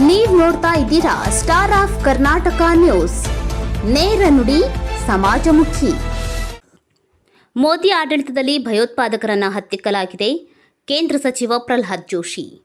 ನೀವು ನೋಡ್ತಾ ಇದ್ದೀರಾ ಸ್ಟಾರ್ ಆಫ್ ಕರ್ನಾಟಕ ನ್ಯೂಸ್ ನೇರ ನುಡಿ, ಸಮಾಜಮುಖಿ. ಮೋದಿ ಆಡಳಿತದಲ್ಲಿ ಭಯೋತ್ಪಾದಕರನ್ನ ಹತ್ತಿಕ್ಕಲಾಗಿದೆ ಕೇಂದ್ರ ಸಚಿವ ಪ್ರಹ್ಲಾದ್ ಜೋಶಿ.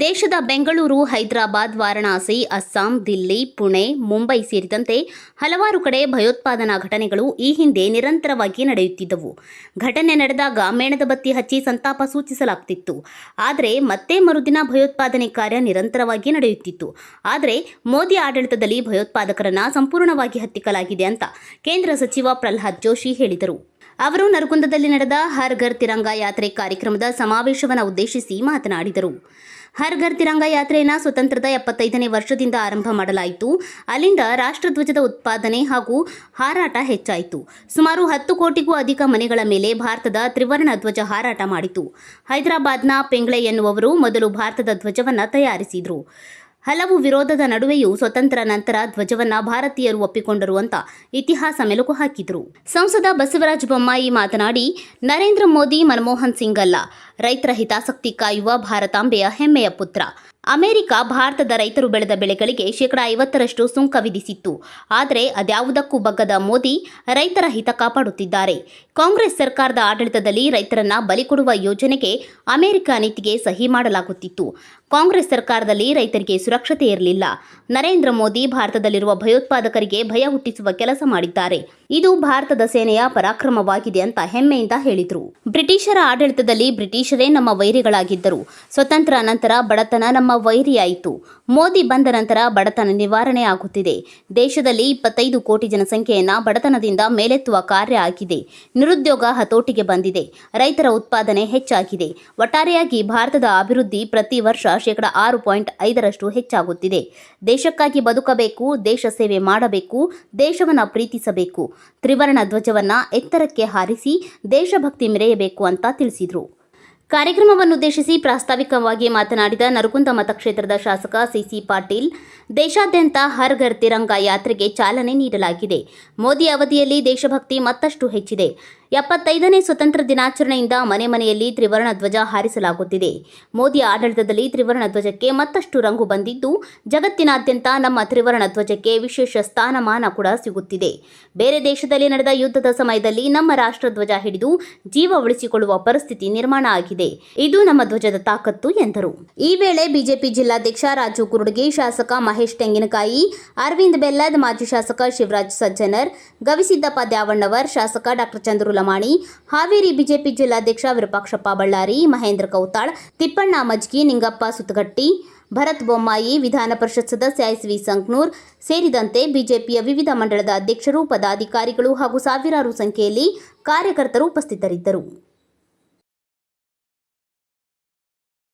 ದೇಶದ ಬೆಂಗಳೂರು, ಹೈದರಾಬಾದ್, ವಾರಣಾಸಿ, ಅಸ್ಸಾಂ, ದಿಲ್ಲಿ, ಪುಣೆ, ಮುಂಬೈ ಸೇರಿದಂತೆ ಹಲವಾರು ಕಡೆ ಭಯೋತ್ಪಾದನಾ ಘಟನೆಗಳು ಈ ಹಿಂದೆ ನಿರಂತರವಾಗಿ ನಡೆಯುತ್ತಿದ್ದವು. ಘಟನೆ ನಡೆದಾಗ ಮೇಣದ ಬತ್ತಿ ಹಚ್ಚಿ ಸಂತಾಪ ಸೂಚಿಸಲಾಗ್ತಿತ್ತು ಆದರೆ ಮತ್ತೆ ಮರುದಿನ ಭಯೋತ್ಪಾದನೆ ಕಾರ್ಯ ನಿರಂತರವಾಗಿ ನಡೆಯುತ್ತಿತ್ತು. ಆದರೆ ಮೋದಿ ಆಡಳಿತದಲ್ಲಿ ಭಯೋತ್ಪಾದಕರನ್ನ ಸಂಪೂರ್ಣವಾಗಿ ಹತ್ತಿಕ್ಕಲಾಗಿದೆ ಅಂತ ಕೇಂದ್ರ ಸಚಿವ ಪ್ರಹ್ಲಾದ್ ಜೋಶಿ ಹೇಳಿದರು. ಅವರು ನರಗುಂದದಲ್ಲಿ ನಡೆದ ಹರ್ ಘರ್ ತಿರಂಗ ಯಾತ್ರೆ ಕಾರ್ಯಕ್ರಮದ ಸಮಾವೇಶವನ್ನು ಉದ್ದೇಶಿಸಿ ಮಾತನಾಡಿದರು. ಹರ್ ಘರ್ ತಿರಂಗ ಯಾತ್ರೆಯನ್ನು ಸ್ವತಂತ್ರದ ಎಪ್ಪತ್ತೈದನೇ ವರ್ಷದಿಂದ ಆರಂಭ ಮಾಡಲಾಯಿತು. ಅಲ್ಲಿಂದ ರಾಷ್ಟ್ರಧ್ವಜದ ಉತ್ಪಾದನೆ ಹಾಗೂ ಹಾರಾಟ ಹೆಚ್ಚಾಯಿತು. ಸುಮಾರು ಹತ್ತು ಕೋಟಿಗೂ ಅಧಿಕ ಮನೆಗಳ ಮೇಲೆ ಭಾರತದ ತ್ರಿವರ್ಣ ಧ್ವಜ ಹಾರಾಟ ಮಾಡಿತು. ಹೈದರಾಬಾದ್ನ ಪೆಂಗ್ಳೆ ಎನ್ನುವವರು ಮೊದಲು ಭಾರತದ ಧ್ವಜವನ್ನು ತಯಾರಿಸಿದರು. ಹಲವು ವಿರೋಧದ ನಡುವೆಯೂ ಸ್ವತಂತ್ರ ನಂತರ ಧ್ವಜವನ್ನ ಭಾರತೀಯರು ಒಪ್ಪಿಕೊಂಡರು ಅಂತ ಇತಿಹಾಸ ಮೆಲುಕು ಹಾಕಿದರು. ಸಂಸದ ಬಸವರಾಜ ಬೊಮ್ಮಾಯಿ ಮಾತನಾಡಿ, ನರೇಂದ್ರ ಮೋದಿ ಮನಮೋಹನ್ ಸಿಂಗ್ ಅಲ್ಲ. ರೈತರ ಹಿತಾಸಕ್ತಿ ಕಾಯುವ ಭಾರತಾಂಬೆಯ ಹೆಮ್ಮೆಯ ಪುತ್ರ. ಅಮೆರಿಕ ಭಾರತದ ರೈತರು ಬೆಳೆದ ಬೆಳೆಗಳಿಗೆ ಶೇಕಡಾ ಐವತ್ತರಷ್ಟು ಸುಂಕ ವಿಧಿಸಿತ್ತು. ಆದರೆ ಅದ್ಯಾವುದಕ್ಕೂ ಬಗ್ಗದ ಮೋದಿ ರೈತರ ಹಿತ ಕಾಪಾಡುತ್ತಿದ್ದಾರೆ. ಕಾಂಗ್ರೆಸ್ ಸರ್ಕಾರದ ಆಡಳಿತದಲ್ಲಿ ರೈತರನ್ನ ಬಲಿ ಕೊಡುವ ಯೋಜನೆಗೆ ಅಮೆರಿಕ ನೀತಿಗೆ ಸಹಿ ಮಾಡಲಾಗುತ್ತಿತ್ತು. ಕಾಂಗ್ರೆಸ್ ಸರ್ಕಾರದಲ್ಲಿ ರೈತರಿಗೆ ಸುರಕ್ಷತೆ ಇರಲಿಲ್ಲ. ನರೇಂದ್ರ ಮೋದಿ ಭಾರತದಲ್ಲಿರುವ ಭಯೋತ್ಪಾದಕರಿಗೆ ಭಯ ಹುಟ್ಟಿಸುವ ಕೆಲಸ ಮಾಡಿದ್ದಾರೆ. ಇದು ಭಾರತದ ಸೇನೆಯ ಪರಾಕ್ರಮವಾಗಿದೆ ಅಂತ ಹೆಮ್ಮೆಯಿಂದ ಹೇಳಿದರು. ಬ್ರಿಟಿಷರ ಆಡಳಿತದಲ್ಲಿ ಬ್ರಿಟಿಷರೇ ನಮ್ಮ ವೈರಿಗಳಾಗಿದ್ದರು. ಸ್ವತಂತ್ರ ನಂತರ ಬಡತನ ನಮ್ಮ ವೈರಿಯಾಯಿತು. ಮೋದಿ ಬಂದ ನಂತರ ಬಡತನ ನಿವಾರಣೆ ಆಗುತ್ತಿದೆ. ದೇಶದಲ್ಲಿ ಇಪ್ಪತ್ತೈದು ಕೋಟಿ ಜನಸಂಖ್ಯೆಯನ್ನು ಬಡತನದಿಂದ ಮೇಲೆತ್ತುವ ಕಾರ್ಯ ಆಗಿದೆ. ನಿರುದ್ಯೋಗ ಹತೋಟಿಗೆ ಬಂದಿದೆ. ರೈತರ ಉತ್ಪಾದನೆ ಹೆಚ್ಚಾಗಿದೆ. ಒಟ್ಟಾರೆಯಾಗಿ ಭಾರತದ ಅಭಿವೃದ್ಧಿ ಪ್ರತಿ ವರ್ಷ ಶೇಕಡ ಆರು ಪಾಯಿಂಟ್ ಐದರಷ್ಟು ಹೆಚ್ಚಾಗುತ್ತಿದೆ. ದೇಶಕ್ಕಾಗಿ ಬದುಕಬೇಕು, ದೇಶ ಸೇವೆ ಮಾಡಬೇಕು, ದೇಶವನ್ನ ಪ್ರೀತಿಸಬೇಕು. ತ್ರಿವರ್ಣ ಧ್ವಜವನ್ನ ಎತ್ತರಕ್ಕೆ ಹಾರಿಸಿ ದೇಶಭಕ್ತಿ ಮೆರೆಯಬೇಕು ಅಂತ ತಿಳಿಸಿದರು. ಕಾರ್ಯಕ್ರಮವನ್ನುದ್ದೇಶಿಸಿ ಪ್ರಾಸ್ತಾವಿಕವಾಗಿ ಮಾತನಾಡಿದ ನರಗುಂದ ಮತಕ್ಷೇತ್ರದ ಶಾಸಕ ಸಿಸಿ ಪಾಟೀಲ್ ದೇಶಾದ್ಯಂತ ಹರ್ ಘರ್ ತಿರಂಗ ಯಾತ್ರೆಗೆ ಚಾಲನೆ ನೀಡಲಾಗಿದೆ. ಮೋದಿ ಅವಧಿಯಲ್ಲಿ ದೇಶಭಕ್ತಿ ಮತ್ತಷ್ಟು ಹೆಚ್ಚಿದೆ. ಎಪ್ಪತ್ತೈದನೇ ಸ್ವತಂತ್ರ ದಿನಾಚರಣೆಯಿಂದ ಮನೆ ಮನೆಯಲ್ಲಿ ತ್ರಿವರ್ಣ ಧ್ವಜ ಹಾರಿಸಲಾಗುತ್ತಿದೆ. ಮೋದಿ ಆಡಳಿತದಲ್ಲಿ ತ್ರಿವರ್ಣ ಧ್ವಜಕ್ಕೆ ಮತ್ತಷ್ಟು ರಂಗು ಬಂದಿದ್ದು, ಜಗತ್ತಿನಾದ್ಯಂತ ನಮ್ಮ ತ್ರಿವರ್ಣ ಧ್ವಜಕ್ಕೆ ವಿಶೇಷ ಸ್ಥಾನಮಾನ ಕೂಡ ಸಿಗುತ್ತಿದೆ. ಬೇರೆ ದೇಶದಲ್ಲಿ ನಡೆದ ಯುದ್ಧದ ಸಮಯದಲ್ಲಿ ನಮ್ಮ ರಾಷ್ಟ್ರಧ್ವಜ ಹಿಡಿದು ಜೀವ ಉಳಿಸಿಕೊಳ್ಳುವ ಪರಿಸ್ಥಿತಿ ನಿರ್ಮಾಣ ಆಗಿದೆ. ಇದು ನಮ್ಮ ಧ್ವಜದ ತಾಕತ್ತು ಎಂದರು. ಈ ವೇಳೆ ಬಿಜೆಪಿ ಜಿಲ್ಲಾಧ್ಯಕ್ಷ ರಾಜು ಕುರುಡಗಿ ಶಾಸಕ ಮಹೇಶ್ ತೆಂಗಿನಕಾಯಿ, ಅರವಿಂದ್ ಬೆಲ್ಲದ್ ಮಾಜಿ ಶಾಸಕ ಶಿವರಾಜ್ ಸಜ್ಜನರ್ ಗವಿಸಿದ್ದಪ್ಪ ದ್ಯಾವಣ್ಣವರ್, ಶಾಸಕ ಡಾಕ್ಟರ್ ಚಂದ್ರು ಲಮಾಣಿ, ಹಾವೇರಿ ಬಿಜೆಪಿ ಜಿಲ್ಲಾಧ್ಯಕ್ಷ ವಿರೂಪಾಕ್ಷಪ್ಪ ಬಳ್ಳಾರಿ, ಮಹೇಂದ್ರ ಕೌತಾಳ್, ತಿಪ್ಪಣ್ಣ ಮಜ್ಗಿ, ನಿಂಗಪ್ಪ ಸುತ್ತಗಟ್ಟಿ, ಭರತ್ ಬೊಮ್ಮಾಯಿ, ವಿಧಾನ ಪರಿಷತ್ ಸದಸ್ಯ ಎಸ್ವಿ ಸಂಕ್ನೂರ್ ಸೇರಿದಂತೆ ಬಿಜೆಪಿಯ ವಿವಿಧ ಮಂಡಳದ ಅಧ್ಯಕ್ಷರು, ಪದಾಧಿಕಾರಿಗಳು ಹಾಗೂ ಸಾವಿರಾರು ಸಂಖ್ಯೆಯಲ್ಲಿ ಕಾರ್ಯಕರ್ತರು ಉಪಸ್ಥಿತರಿದ್ದರು.